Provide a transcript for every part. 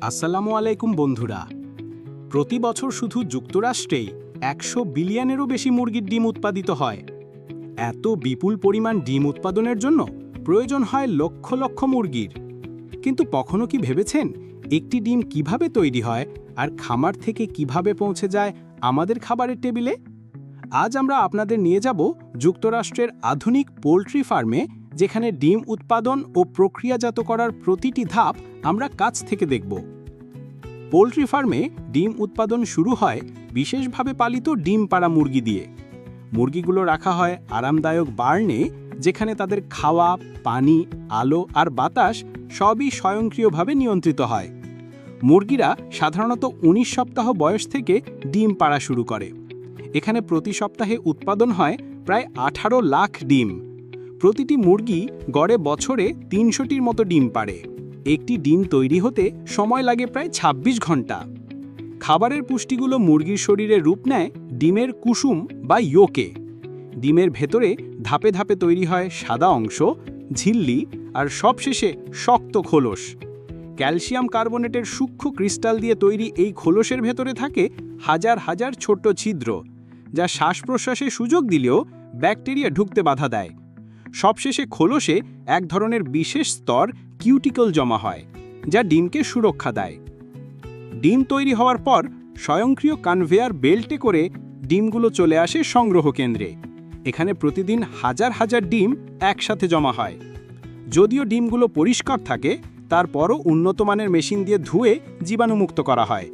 আসসালামু আলাইকুম বন্ধুরা। প্রতি বছর শুধু যুক্তরাষ্ট্রেই একশো বিলিয়নেরও বেশি মুরগির ডিম উৎপাদিত হয়। এত বিপুল পরিমাণ ডিম উৎপাদনের জন্য প্রয়োজন হয় লক্ষ লক্ষ মুরগির। কিন্তু কখনো কি ভেবেছেন একটি ডিম কীভাবে তৈরি হয় আর খামার থেকে কীভাবে পৌঁছে যায় আমাদের খাবারের টেবিলে? আজ আমরা আপনাদের নিয়ে যাব যুক্তরাষ্ট্রের আধুনিক পোলট্রি ফার্মে যেখানে ডিম উৎপাদন ও প্রক্রিয়াজাত করার প্রতিটি ধাপ আমরা কাছ থেকে দেখব। পোলট্রি ফার্মে ডিম উৎপাদন শুরু হয় বিশেষভাবে পালিত ডিম পাড়া মুরগি দিয়ে। মুরগিগুলো রাখা হয় আরামদায়ক বার্নে, যেখানে তাদের খাওয়া, পানি, আলো আর বাতাস সবই স্বয়ংক্রিয়ভাবে নিয়ন্ত্রিত হয়। মুরগিরা সাধারণত ১৯ সপ্তাহ বয়স থেকে ডিম পাড়া শুরু করে। এখানে প্রতি সপ্তাহে উৎপাদন হয় প্রায় আঠারো লাখ ডিম। প্রতিটি মুরগি গড়ে বছরে তিনশোটির মতো ডিম পাড়ে। একটি ডিম তৈরি হতে সময় লাগে প্রায় ২৬ ঘণ্টা। খাবারের পুষ্টিগুলো মুরগির শরীরে রূপ নেয় ডিমের কুসুম বা ইয়োকে। ডিমের ভেতরে ধাপে ধাপে তৈরি হয় সাদা অংশ, ঝিল্লি আর সবশেষে শক্ত খোলস। ক্যালসিয়াম কার্বনেটের সূক্ষ্ম ক্রিস্টাল দিয়ে তৈরি এই খোলসের ভেতরে থাকে হাজার হাজার ছোট্ট ছিদ্র, যা শ্বাস প্রশ্বাসে সুযোগ দিলেও ব্যাকটেরিয়া ঢুকতে বাধা দেয়। সবশেষে খোলসে এক ধরনের বিশেষ স্তর কিউটিকল জমা হয়, যা ডিমকে সুরক্ষা দেয়। ডিম তৈরি হওয়ার পর স্বয়ংক্রিয় কনভেয়ার বেল্টে করে ডিমগুলো চলে আসে সংগ্রহ কেন্দ্রে। এখানে প্রতিদিন হাজার হাজার ডিম একসাথে জমা হয়। যদিও ডিমগুলো পরিষ্কার থাকে, তারপরও উন্নত মানের মেশিন দিয়ে ধুয়ে জীবাণুমুক্ত করা হয়।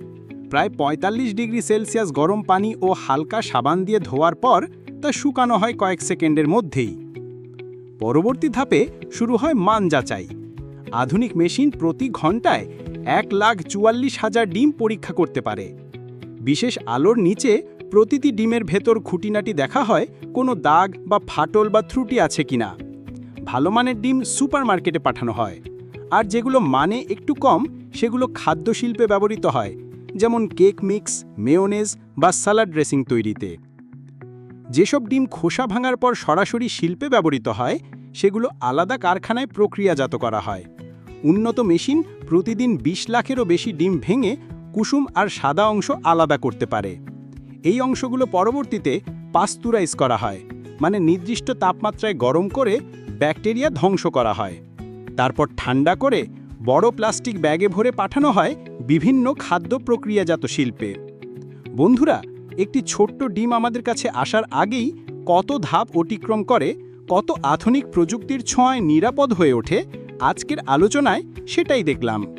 প্রায় ৪৫ ডিগ্রি সেলসিয়াস গরম পানি ও হালকা সাবান দিয়ে ধোয়ার পর তা শুকানো হয় কয়েক সেকেন্ডের মধ্যেই। পরবর্তী ধাপে শুরু হয় মান যাচাই। আধুনিক মেশিন প্রতি ঘন্টায় এক লাখ চুয়াল্লিশ হাজার ডিম পরীক্ষা করতে পারে। বিশেষ আলোর নিচে প্রতিটি ডিমের ভেতর খুঁটিনাটি দেখা হয় কোনো দাগ বা ফাটল বা ত্রুটি আছে কিনা। ভালো মানের ডিম সুপারমার্কেটে পাঠানো হয়। আর যেগুলো মানে একটু কম, সেগুলো খাদ্য শিল্পে ব্যবহৃত হয়, যেমন কেক মিক্স, মেয়োনেজ বা সালাড ড্রেসিং তৈরিতে। যেসব ডিম খোসা ভাঙার পর সরাসরি শিল্পে ব্যবহৃত হয়, সেগুলো আলাদা কারখানায় প্রক্রিয়াজাত করা হয়। উন্নত মেশিন প্রতিদিন ২০ লাখেরও বেশি ডিম ভেঙে কুসুম আর সাদা অংশ আলাদা করতে পারে। এই অংশগুলো পরবর্তীতে পাস্তুরাইজ করা হয় মানে নির্দিষ্ট তাপমাত্রায় গরম করে ব্যাকটেরিয়া ধ্বংস করা হয়। তারপর ঠান্ডা করে বড় প্লাস্টিক ব্যাগে ভরে পাঠানো হয় বিভিন্ন খাদ্য প্রক্রিয়াজাত শিল্পে। বন্ধুরা একটি ছোট্ট ডিম আমাদের কাছে আসার আগেই কত ধাপ অতিক্রম করে, কত আধুনিক প্রযুক্তির ছোঁয়ায় নিরাপদ হয়ে ওঠে, আজকের আলোচনায় সেটাই দেখলাম।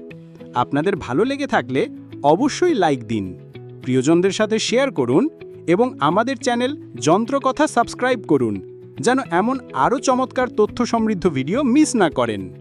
আপনাদের ভালো লেগে থাকলে অবশ্যই লাইক দিন, প্রিয়জনদের সাথে শেয়ার করুন এবং আমাদের চ্যানেল যন্ত্রকথা সাবস্ক্রাইব করুন, যেন এমন আরও চমৎকার তথ্য সমৃদ্ধ ভিডিও মিস না করেন।